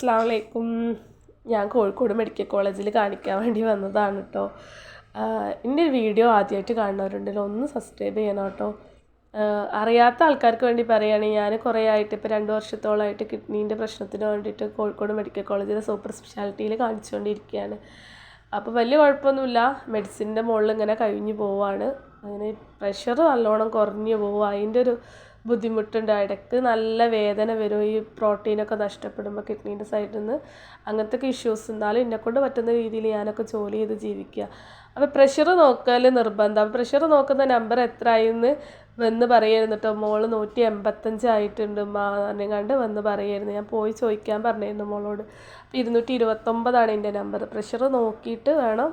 അസ്സാം വലൈക്കും ഞാൻ കോഴിക്കോട് മെഡിക്കൽ കോളേജിൽ കാണിക്കാൻ വേണ്ടി വന്നതാണ് കേട്ടോ എന്റെ വീഡിയോ ആദ്യമായിട്ട് കാണുന്നവരുണ്ടെങ്കിൽ ഒന്ന് സബ്സ്ക്രൈബ് ചെയ്യണം കേട്ടോ അറിയാത്ത ആൾക്കാർക്ക് വേണ്ടി പറയുകയാണെങ്കിൽ ഞാൻ കുറേ ആയിട്ട് ഇപ്പോൾ രണ്ട് വർഷത്തോളമായിട്ട് കിഡ്നീന്റെ പ്രശ്നത്തിന് വേണ്ടിയിട്ട് കോഴിക്കോട് മെഡിക്കൽ കോളേജിലെ സൂപ്പർ സ്പെഷ്യാലിറ്റിയിൽ കാണിച്ചുകൊണ്ടിരിക്കുകയാണ്. അപ്പോൾ വലിയ കുഴപ്പമൊന്നുമില്ല മെഡിസിന്റെ മുകളിൽ ഇങ്ങനെ കഴിഞ്ഞു പോവാണ്. അങ്ങനെ പ്രഷർ നല്ലോണം കുറഞ്ഞു പോവുക അതിന്റെ ഒരു ബുദ്ധിമുട്ടുണ്ട്. ഇടയ്ക്ക് നല്ല വേദന വരും. ഈ പ്രോട്ടീനൊക്കെ നഷ്ടപ്പെടുമ്പോൾ കിഡ്നീന്റെ സൈഡിൽ നിന്ന് അങ്ങനത്തെ ഒക്കെ ഇഷ്യൂസ് എന്നാലും എന്നെക്കൊണ്ട് പറ്റുന്ന രീതിയിൽ ഞാനൊക്കെ ജോലി ചെയ്ത് ജീവിക്കുക. അപ്പോൾ പ്രഷർ നോക്കൽ നിർബന്ധം. പ്രഷർ നോക്കുന്ന നമ്പർ എത്ര എന്ന് വന്ന് പറയായിരുന്നു കേട്ടോ മോൾ നൂറ്റി എൺപത്തഞ്ച് ആയിട്ടുണ്ട് മാ പറഞ്ഞുകൊണ്ട് വന്ന് പറയായിരുന്നു ഞാൻ പോയി ചോദിക്കാൻ പറഞ്ഞിരുന്നു മോളോട്. അപ്പോൾ ഇരുന്നൂറ്റി ഇരുപത്തൊമ്പതാണ് എന്റെ നമ്പർ പ്രഷർ നോക്കിയിട്ട് വേണം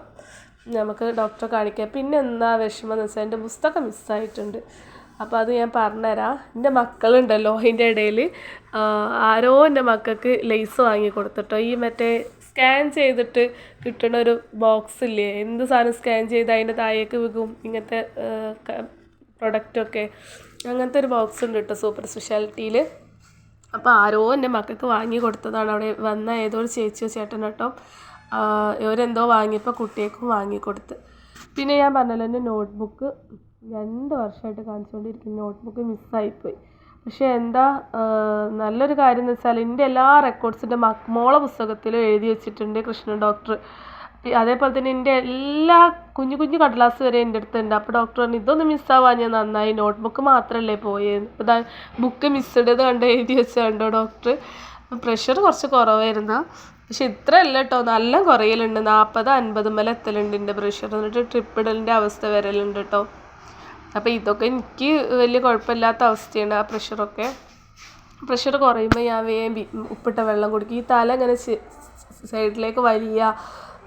നമുക്ക് ഡോക്ടറെ കാണിക്കാൻ. പിന്നെ എന്താ വിഷമം എന്ന് വെച്ചാൽ എന്റെ പുസ്തകം മിസ്സായിട്ടുണ്ട് അപ്പോൾ അത് ഞാൻ പറഞ്ഞുതരാം. എന്റെ മക്കളുണ്ടല്ലോ അതിന്റെ ഇടയിൽ ആരോ എന്റെ മക്കൾക്ക് ലേസ് വാങ്ങി കൊടുത്തിട്ടോ. ഈ മറ്റേ സ്കാൻ ചെയ്തിട്ട് കിട്ടുന്ന ഒരു ബോക്സ് ഇല്ലേ? എന്ത് സാധനം സ്കാൻ ചെയ്ത് അതിന്റെ താഴേക്ക് വിൽക്കും ഇങ്ങനത്തെ പ്രൊഡക്റ്റൊക്കെ അങ്ങനത്തെ ഒരു ബോക്സ് ഉണ്ട് കേട്ടോ സൂപ്പർ സ്പെഷ്യാലിറ്റിയിൽ അപ്പോൾ ആരോ എന്റെ മക്കൾക്ക് വാങ്ങി കൊടുത്തതാണ്. അവിടെ വന്ന ഏതോ ഒരു ചേച്ചിയോ ചേട്ടനോ കേട്ടോ. ഇവരെന്തോ വാങ്ങിയപ്പോൾ കുട്ടിയേക്കും വാങ്ങി കൊടുത്ത്. പിന്നെ ഞാൻ പറഞ്ഞല്ലോ എന്റെ നോട്ട്ബുക്ക് രണ്ട് വർഷമായിട്ട് കാണിച്ചുകൊണ്ടിരിക്കുന്ന. നോട്ട്ബുക്ക് മിസ്സായിപ്പോയി പക്ഷേ എന്താ നല്ലൊരു കാര്യം എന്ന് വെച്ചാൽ എന്റെ എല്ലാ റെക്കോർഡ്സിന്റെ മക് മോളെ പുസ്തകത്തിലും എഴുതി വെച്ചിട്ടുണ്ട് കൃഷ്ണൻ ഡോക്ടർ അതേപോലെ തന്നെ എന്റെ എല്ലാ കുഞ്ഞു കുഞ്ഞു കടലാസ് വരെ എന്റെ അടുത്തുണ്ട്. അപ്പോൾ ഡോക്ടർ പറഞ്ഞു ഇതൊന്ന് മിസ്സാവാൻ ഞാൻ നന്നായി. നോട്ട്ബുക്ക് മാത്രമല്ലേ പോയത് ഇതാ ബുക്ക് മിസ്സഡ് കണ്ട് എഴുതി വെച്ചതുണ്ടോ ഡോക്ടർ പ്രഷർ കുറച്ച് കുറവായിരുന്നു. പക്ഷെ ഇത്ര അല്ല കേട്ടോ നല്ല കുറയലുണ്ട്. നാൽപ്പത് അൻപത് മേലെ എത്തലുണ്ട് എന്റെ പ്രഷർ എന്നിട്ട് ട്രിപ്പ് ഇടലിന്റെ അവസ്ഥ വരലുണ്ട് കേട്ടോ അപ്പോൾ ഇതൊക്കെ എനിക്ക് വലിയ കുഴപ്പമില്ലാത്ത അവസ്ഥയാണ് ആ പ്രഷറൊക്കെ. പ്രഷർ കുറയുമ്പോൾ ഞാൻ വേഗം ഉപ്പിട്ട വെള്ളം കുടിക്കും. ഈ തല ഇങ്ങനെ സൈഡിലേക്ക് വലിയ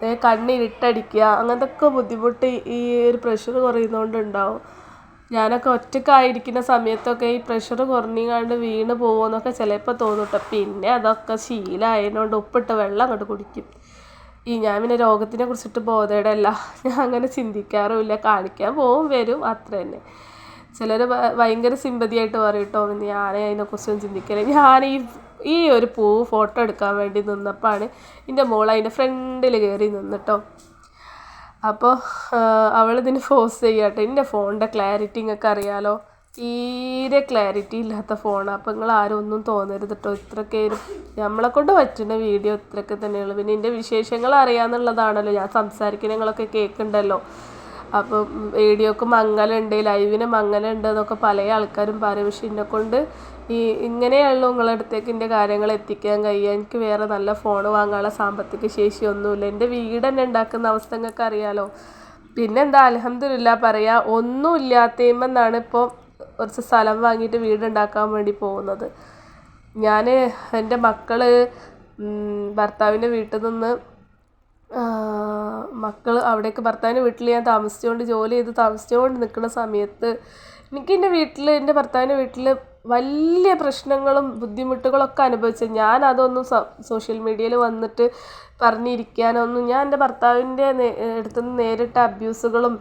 ഏ കണ്ണിരുട്ടടിക്കുക അങ്ങനത്തെ ഒക്കെ ബുദ്ധിമുട്ട് ഈ ഒരു പ്രഷർ കുറയുന്നതുകൊണ്ട് ഉണ്ടാവും. ഞാനൊക്കെ ഒറ്റക്കായിരിക്കുന്ന സമയത്തൊക്കെ ഈ പ്രഷർ കുറഞ്ഞാണ്ട് വീണ് പോകുമെന്നൊക്കെ ചിലപ്പോൾ തോന്നും കേട്ടോ പിന്നെ അതൊക്കെ ശീലമായതുകൊണ്ട് ഉപ്പിട്ട വെള്ളം അങ്ങോട്ട് കുടിക്കും. ഈ ഞാൻ പിന്നെ രോഗത്തിനെ കുറിച്ചിട്ട് ബോധേടല്ല ഞാൻ അങ്ങനെ ചിന്തിക്കാറുമില്ല. കാണിക്കാൻ പോവും വരും. അത്ര തന്നെ. ചിലർ ഭയങ്കര സിമ്പതിയായിട്ട് പറയും കേട്ടോ ഞാൻ അതിനെക്കുറിച്ചൊന്നും ചിന്തിക്കില്ല? ഞാൻ ഈ ഈ ഒരു പൂ ഫോട്ടോ എടുക്കാൻ വേണ്ടി നിന്നപ്പോഴാണ് എന്റെ മോൾ അതിന്റെ ഫ്രണ്ടിൽ കയറി നിന്നിട്ടോ അപ്പോൾ അവളിതിന് ഫോസ് ചെയ്യട്ടെ എന്റെ ഫോണിന്റെ ക്ലാരിറ്റി നിങ്ങൾക്ക് അറിയാലോ. തീരെ ക്ലാരിറ്റി ഇല്ലാത്ത ഫോണാണ് അപ്പോൾ നിങ്ങൾ ആരും ഒന്നും തോന്നരുത് കേട്ടോ ഇത്രയൊക്കെ നമ്മളെ കൊണ്ട് പറ്റുന്ന വീഡിയോ ഇത്രയൊക്കെ തന്നെയുള്ളൂ പിന്നെ എന്റെ വിശേഷങ്ങൾ അറിയാമെന്നുള്ളതാണല്ലോ ഞാൻ സംസാരിക്കുന്ന നിങ്ങളൊക്കെ കേൾക്കുന്നുണ്ടല്ലോ അപ്പം വീഡിയോക്ക് മങ്ങലുണ്ട് ലൈവിന് മങ്ങലുണ്ട് എന്നൊക്കെ പല ആൾക്കാരും പറയും. പക്ഷെ എന്നെ കൊണ്ട് ഈ ഇങ്ങനെയുള്ളൂ നിങ്ങളുടെ അടുത്തേക്ക് എന്റെ കാര്യങ്ങൾ എത്തിക്കാൻ കഴിയുക. എനിക്ക് വേറെ നല്ല ഫോൺ വാങ്ങാനുള്ള സാമ്പത്തിക ശേഷിയൊന്നുമില്ല എന്റെ വീട് തന്നെ ഉണ്ടാക്കുന്ന അവസ്ഥ നിങ്ങൾക്ക് അറിയാലോ. പിന്നെന്താ അലഹമില്ല പറയാ ഒന്നും ഇല്ലാത്തേമെന്നാണ് ഇപ്പോൾ കുറച്ച് സ്ഥലം വാങ്ങിയിട്ട് വീടുണ്ടാക്കാൻ വേണ്ടി പോകുന്നത്. ഞാൻ എന്റെ മക്കൾ ഭർത്താവിന്റെ വീട്ടിൽ നിന്ന് മക്കൾ അവിടേക്ക് ഭർത്താവിന്റെ വീട്ടിൽ ഞാൻ താമസിച്ചുകൊണ്ട് ജോലി ചെയ്ത് താമസിച്ചുകൊണ്ട് നിൽക്കുന്ന സമയത്ത് എനിക്ക് എന്റെ വീട്ടിൽ എന്റെ ഭർത്താവിന്റെ വീട്ടിൽ വലിയ പ്രശ്നങ്ങളും ബുദ്ധിമുട്ടുകളൊക്കെ അനുഭവിച്ചത് ഞാൻ അതൊന്നും സോഷ്യൽ മീഡിയയിൽ വന്നിട്ട് പറഞ്ഞിരിക്കാനൊന്നും ഞാൻ എന്റെ ഭർത്താവിന്റെ അടുത്തുനിന്ന് നേരിട്ട അബ്യൂസുകളും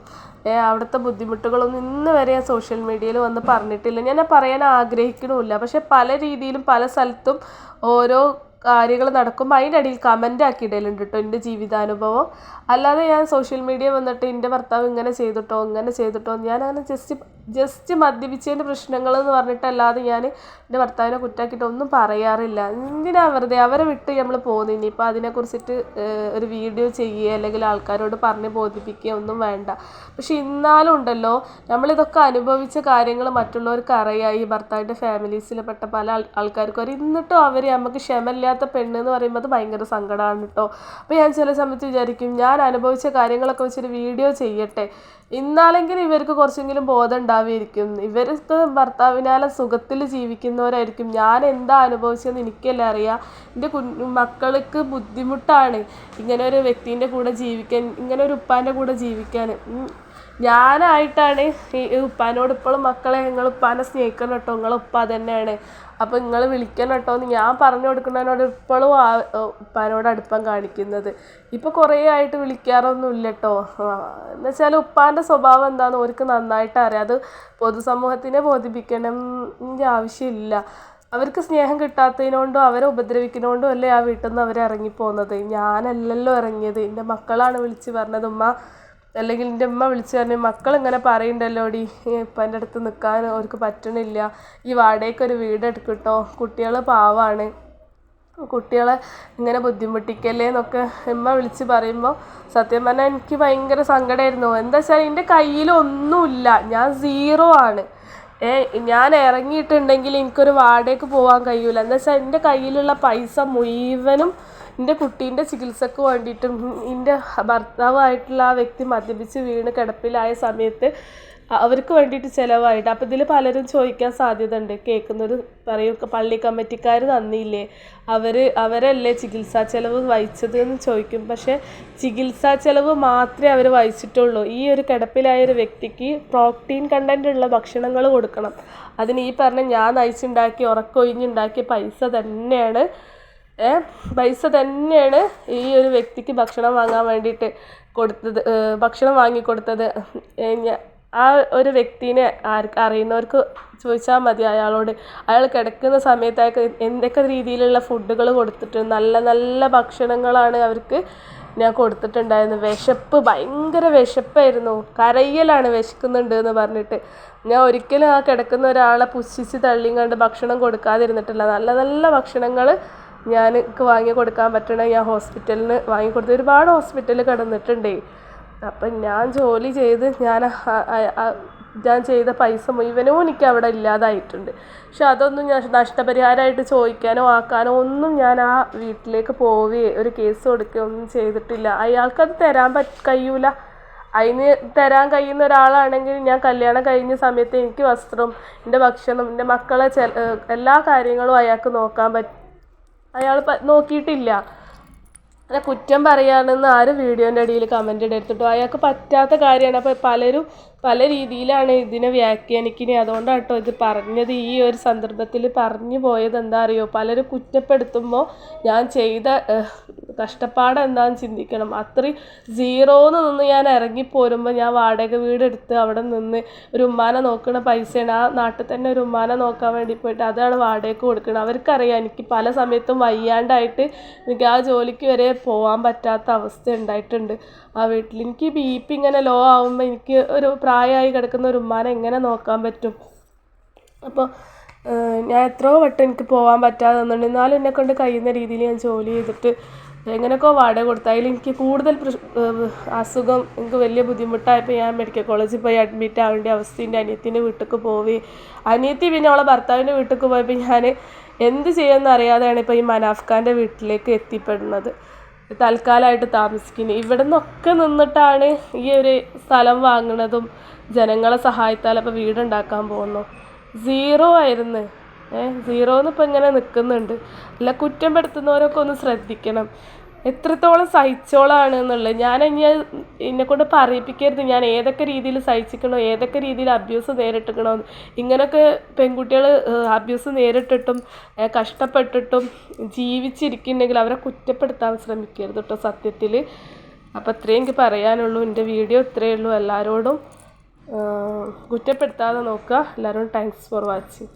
അവിടുത്തെ ബുദ്ധിമുട്ടുകളൊന്നും ഇന്ന് വരെ ഞാൻ സോഷ്യൽ മീഡിയയിൽ വന്ന് പറഞ്ഞിട്ടില്ല. ഞാൻ പറയാൻ ആഗ്രഹിക്കണമില്ല. പക്ഷെ പല രീതിയിലും പല സ്ഥലത്തും ഓരോ കാര്യങ്ങൾ നടക്കുമ്പോൾ അതിന്റെ അടിയിൽ കമന്റ് ആക്കി ഇടലുണ്ട് കേട്ടോ എന്റെ ജീവിതാനുഭവം. അല്ലാതെ ഞാൻ സോഷ്യൽ മീഡിയ വന്നിട്ട് എന്റെ ഭർത്താവ് ഇങ്ങനെ ചെയ്തിട്ടോ ഇങ്ങനെ ചെയ്തിട്ടോ ഞാൻ അങ്ങനെ ജസ്റ്റ് ജസ്റ്റ് മദ്യപിച്ചതിന്റെ പ്രശ്നങ്ങൾ എന്ന് പറഞ്ഞിട്ടല്ലാതെ ഞാൻ എന്റെ ഭർത്താവിനെ കുറ്റാക്കിയിട്ട് ഒന്നും പറയാറില്ല. എന്തിനാ വെറുതെ? അവരെ വിട്ട് നമ്മൾ പോകുന്നു ഇനിയിപ്പോൾ അതിനെക്കുറിച്ചിട്ട് ഒരു വീഡിയോ ചെയ്യുക അല്ലെങ്കിൽ ആൾക്കാരോട് പറഞ്ഞ് ബോധിപ്പിക്കുക ഒന്നും വേണ്ട. പക്ഷെ ഇന്നാലും ഉണ്ടല്ലോ നമ്മളിതൊക്കെ അനുഭവിച്ച കാര്യങ്ങൾ മറ്റുള്ളവർക്ക് അറിയാം. ഈ ഭർത്താവിന്റെ ഫാമിലീസിൽ പെട്ട പല ആൾ- ആൾക്കാർക്കും അവർ എന്നിട്ടും അവർ നമുക്ക് ക്ഷമയില്ലാത്ത പെണ്ണ് എന്ന് പറയുമ്പോൾ അത് ഭയങ്കര സങ്കടമാണ് കേട്ടോ അപ്പോൾ ഞാൻ ചില സമയത്ത് വിചാരിക്കും ഞാൻ അനുഭവിച്ച കാര്യങ്ങളൊക്കെ വെച്ചൊരു വീഡിയോ ചെയ്യട്ടെ. ഇന്നാലെങ്കിലും ഇവർക്ക് കുറച്ചെങ്കിലും ബോധം ഉണ്ടാവുമായിരിക്കും. ഇവർക്ക് ഭർത്താവിനാലെ സുഖത്തിൽ ജീവിക്കുന്നവരായിരിക്കും. ഞാൻ എന്താ അനുഭവിച്ചതെന്ന് എനിക്കല്ലേ അറിയാം. എന്റെ കുഞ്ഞു മക്കൾക്ക് ബുദ്ധിമുട്ടാണ് ഇങ്ങനെ ഒരു വ്യക്തിന്റെ കൂടെ ജീവിക്കാൻ ഇങ്ങനെ ഒരു ഉപ്പാന്റെ കൂടെ ജീവിക്കാൻ. ഞാനായിട്ടാണ് ഈ ഉപ്പാനോട് ഇപ്പോഴും മക്കളെ നിങ്ങൾ ഉപ്പാനെ സ്നേഹിക്കണം കേട്ടോ നിങ്ങൾ ഉപ്പ തന്നെയാണ്. അപ്പോൾ നിങ്ങൾ വിളിക്കണം കേട്ടോ എന്ന് ഞാൻ പറഞ്ഞു കൊടുക്കുന്നതിനോട് ഇപ്പോഴും ആ ഉപ്പാനോട് അടുപ്പം കാണിക്കുന്നത്. ഇപ്പോൾ കുറേ ആയിട്ട് വിളിക്കാറൊന്നും ഇല്ല കേട്ടോ. എന്ന് വെച്ചാൽ ഉപ്പാന്റെ സ്വഭാവം എന്താണെന്ന് അവർക്ക് നന്നായിട്ട് അറിയാം. അത് പൊതുസമൂഹത്തിനെ ബോധിപ്പിക്കണം ആവശ്യമില്ല. അവർക്ക് സ്നേഹം കിട്ടാത്തതിനോണ്ടോ അവരെ ഉപദ്രവിക്കുന്നതുകൊണ്ടോ അല്ലേ ആ വീട്ടിൽ നിന്ന് അവർ ഇറങ്ങിപ്പോകുന്നത് ഞാനല്ലല്ലോ ഇറങ്ങിയത്. എന്റെ മക്കളാണ് വിളിച്ച് പറഞ്ഞത് ഉമ്മ അല്ലെങ്കിൽ എന്റെ ഉമ്മ വിളിച്ച് പറഞ്ഞു മക്കളിങ്ങനെ ഇങ്ങനെ പറയുന്നുണ്ടല്ലോ ഡി ഇപ്പന്റെ അടുത്ത് നിൽക്കാൻ അവർക്ക് പറ്റണില്ല. ഈ വാടകയ്ക്ക് ഒരു വീട് എടുക്കട്ടോ. കുട്ടികൾ പാവമാണ് കുട്ടികളെ ഇങ്ങനെ ബുദ്ധിമുട്ടിക്കല്ലേ എന്നൊക്കെ ഉമ്മ വിളിച്ച് പറയുമ്പോൾ സത്യം പറഞ്ഞാൽ എനിക്ക് ഭയങ്കര സങ്കടമായിരുന്നു എന്താ വെച്ചാൽ എന്റെ കയ്യിലൊന്നുമില്ല ഞാൻ സീറോ ആണ്. ഏ ഞാൻ ഇറങ്ങിയിട്ടുണ്ടെങ്കിൽ എനിക്കൊരു വാടകയ്ക്ക് പോകാൻ കഴിയൂല. എന്താ വെച്ചാൽ എന്റെ കയ്യിലുള്ള പൈസ മുഴുവനും എന്റെ കുട്ടീന്റെ ചികിത്സക്ക് വേണ്ടിയിട്ടും എന്റെ ഭർത്താവായിട്ടുള്ള ആ വ്യക്തി മദ്യപിച്ച് വീണ് കിടപ്പിലായ സമയത്ത് അവർക്ക് വേണ്ടിയിട്ട് ചിലവായിട്ട്. അപ്പോൾ ഇതിൽ പലരും ചോദിക്കാൻ സാധ്യത ഉണ്ട് കേൾക്കുന്നൊരു പറയും പള്ളി കമ്മിറ്റിക്കാർ തന്നില്ലേ? അവർ അവരല്ലേ ചികിത്സാ ചിലവ് വഹിച്ചത് എന്ന് ചോദിക്കും. പക്ഷേ ചികിത്സാ ചിലവ് മാത്രമേ അവർ വഹിച്ചിട്ടുള്ളൂ. ഈ ഒരു കിടപ്പിലായ ഒരു വ്യക്തിക്ക് പ്രോട്ടീൻ കണ്ടന്റ് ഉള്ള ഭക്ഷണങ്ങൾ കൊടുക്കണം. അതിന് ഈ പറഞ്ഞ ഞാൻ നയിച്ചുണ്ടാക്കി ഉറക്കൊഴിഞ്ഞുണ്ടാക്കിയ പൈസ തന്നെയാണ് പൈസ തന്നെയാണ് ഈ ഒരു വ്യക്തിക്ക് ഭക്ഷണം വാങ്ങാൻ വേണ്ടിയിട്ട് കൊടുത്തത് ഭക്ഷണം വാങ്ങിക്കൊടുത്തത് ആ ഒരു വ്യക്തിനെ ആർക്ക് അറിയുന്നവർക്ക് ചോദിച്ചാൽ മതി അയാളോട്. അയാൾ കിടക്കുന്ന സമയത്ത് അയാൾക്ക് എന്തൊക്കെ രീതിയിലുള്ള ഫുഡുകൾ കൊടുത്തിട്ട് നല്ല നല്ല ഭക്ഷണങ്ങളാണ് അവർക്ക് ഞാൻ കൊടുത്തിട്ടുണ്ടായിരുന്നത്. വിശപ്പ് ഭയങ്കര വിശപ്പായിരുന്നു. കരയലാണ് വിശക്കുന്നുണ്ട് എന്ന് പറഞ്ഞിട്ട്. ഞാൻ ഒരിക്കലും ആ കിടക്കുന്ന ഒരാളെ പുച്ഛിച്ച് തള്ളിയും കണ്ട് ഭക്ഷണം കൊടുക്കാതിരുന്നിട്ടില്ല. നല്ല നല്ല ഭക്ഷണങ്ങൾ ഞാൻ എനിക്ക് വാങ്ങി കൊടുക്കാൻ പറ്റണ ഞാൻ ഹോസ്പിറ്റലിൽ നിന്ന് വാങ്ങി കൊടുത്ത് ഒരുപാട് ഹോസ്പിറ്റലിൽ കിടന്നിട്ടുണ്ടേ. അപ്പം ഞാൻ ജോലി ചെയ്ത് ഞാൻ ഞാൻ ചെയ്ത പൈസ മുഴുവനും എനിക്ക് അവിടെ ഇല്ലാതായിട്ടുണ്ട്. പക്ഷെ അതൊന്നും ഞാൻ നഷ്ടപരിഹാരമായിട്ട് ചോദിക്കാനോ ആക്കാനോ ഒന്നും ഞാൻ ആ വീട്ടിലേക്ക് പോവുകയോ ഒരു കേസ് കൊടുക്കുകയോ ഒന്നും ചെയ്തിട്ടില്ല. അയാൾക്കത് തരാൻ പറ്റ കഴിയൂല. അതിന് തരാൻ കഴിയുന്ന ഒരാളാണെങ്കിൽ ഞാൻ കല്യാണം കഴിഞ്ഞ സമയത്ത് എനിക്ക് വസ്ത്രം എന്റെ ഭക്ഷണം എന്റെ മക്കളെ എല്ലാ കാര്യങ്ങളും അയാൾക്ക് നോക്കാൻ പറ്റും അയാൾ നോക്കിയിട്ടില്ല. അല്ല കുറ്റം പറയുകയാണെന്ന് ആരും വീഡിയോന്റെ അടിയിൽ കമന്റ് ഇടരുത്തിട്ടോ അയാൾക്ക് പറ്റാത്ത കാര്യമാണ്. അപ്പോൾ പലരും പല രീതിയിലാണ് ഇതിനെ വ്യാഖ്യാനിക്കുന്നത് അതുകൊണ്ടാണ് കേട്ടോ ഇത് പറഞ്ഞത്. ഈ ഒരു സന്ദർഭത്തിൽ പറഞ്ഞു പോയത് എന്താ അറിയോ? പലരും കുറ്റപ്പെടുത്തുമ്പോൾ ഞാൻ ചെയ്ത കഷ്ടപ്പാട് എന്താണെന്ന് ചിന്തിക്കണം. അത്രയും സീറോന്ന് നിന്ന് ഞാൻ ഇറങ്ങിപ്പോരുമ്പോൾ ഞാൻ വാടക വീടെടുത്ത് അവിടെ നിന്ന് ഒരു ഉമ്മാനെ നോക്കുന്ന പൈസയാണ്. ആ നാട്ടിൽ തന്നെ ഒരു ഉമ്മാനെ നോക്കാൻ വേണ്ടി പോയിട്ട് അതാണ് വാടകയ്ക്ക് കൊടുക്കുന്നത് അവർക്കറിയാം എനിക്ക് പല സമയത്തും വയ്യാണ്ടായിട്ട് എനിക്ക് ആ ജോലിക്ക് വരെ പോകാൻ പറ്റാത്ത അവസ്ഥ ഉണ്ടായിട്ടുണ്ട്. ആ വീട്ടിൽ എനിക്ക് ബി പി ഇങ്ങനെ ലോ ആവുമ്പോൾ എനിക്ക് ഒരു പ്രായമായി കിടക്കുന്ന ഒരു ഉമ്മാനെ എങ്ങനെ നോക്കാൻ പറ്റും? അപ്പോൾ ഞാൻ എത്രയോ വട്ടം എനിക്ക് പോകാൻ പറ്റാതെ എന്നുണ്ട് എന്നാലും എന്നെ കൊണ്ട് കഴിയുന്ന രീതിയിൽ ഞാൻ ജോലി ചെയ്തിട്ട് എങ്ങനെയൊക്കെ വാടക കൊടുത്തു? അതിൽ എനിക്ക് കൂടുതൽ അസുഖം എനിക്ക് വലിയ ബുദ്ധിമുട്ടായപ്പോൾ ഞാൻ മെഡിക്കൽ കോളേജിൽ പോയി അഡ്മിറ്റ് ആവേണ്ട അവസ്ഥയുണ്ട് അനിയത്തിന്റെ വീട്ടിലേക്ക് പോയി. അനിയത്തി പിന്നെ അവളെ ഭർത്താവിന്റെ വീട്ടിലേക്ക് പോയപ്പോൾ ഞാൻ എന്ത് ചെയ്യുമെന്ന് അറിയാതെയാണ് ഇപ്പോൾ ഈ മനാഫ്ഖാന്റെ വീട്ടിലേക്ക് എത്തിപ്പെടുന്നത്. തൽക്കാലമായിട്ട് താമസിക്കുന്നത് ഇവിടെ നിന്നൊക്കെ നിന്നിട്ടാണ് ഈ ഒരു സ്ഥലം വാങ്ങുന്നതും ജനങ്ങളെ സഹായത്താൽ അപ്പോൾ വീടുണ്ടാക്കാൻ പോകുന്നു സീറോ ആയിരുന്നു. സീറോന്ന് ഇപ്പം ഇങ്ങനെ നിൽക്കുന്നുണ്ട് അല്ല കുറ്റം പെടുത്തുന്നവരൊക്കെ ഒന്ന് ശ്രദ്ധിക്കണം. എത്രത്തോളം സഹിച്ചോളാണ് എന്നുള്ളത്. ഞാൻ ഇനി എന്നെക്കൊണ്ട് പറയിപ്പിക്കരുത്. ഞാൻ ഏതൊക്കെ രീതിയിൽ സഹിച്ചിക്കണോ ഏതൊക്കെ രീതിയിൽ അബ്യൂസ് നേരിട്ടിക്കണോ ഇങ്ങനൊക്കെ പെൺകുട്ടികൾ അബ്യൂസ് നേരിട്ടിട്ടും കഷ്ടപ്പെട്ടിട്ടും ജീവിച്ചിരിക്കുന്നുണ്ടെങ്കിൽ അവരെ കുറ്റപ്പെടുത്താൻ ശ്രമിക്കരുത് കേട്ടോ സത്യത്തിൽ. അപ്പോൾ ഇത്രയും എനിക്ക് പറയാനുള്ളൂ. എന്റെ വീഡിയോ ഇത്രയേ ഉള്ളൂ. എല്ലാവരോടും കുറ്റപ്പെടുത്താതെ നോക്കുക. എല്ലാവരോടും താങ്ക്സ് ഫോർ വാച്ചിങ്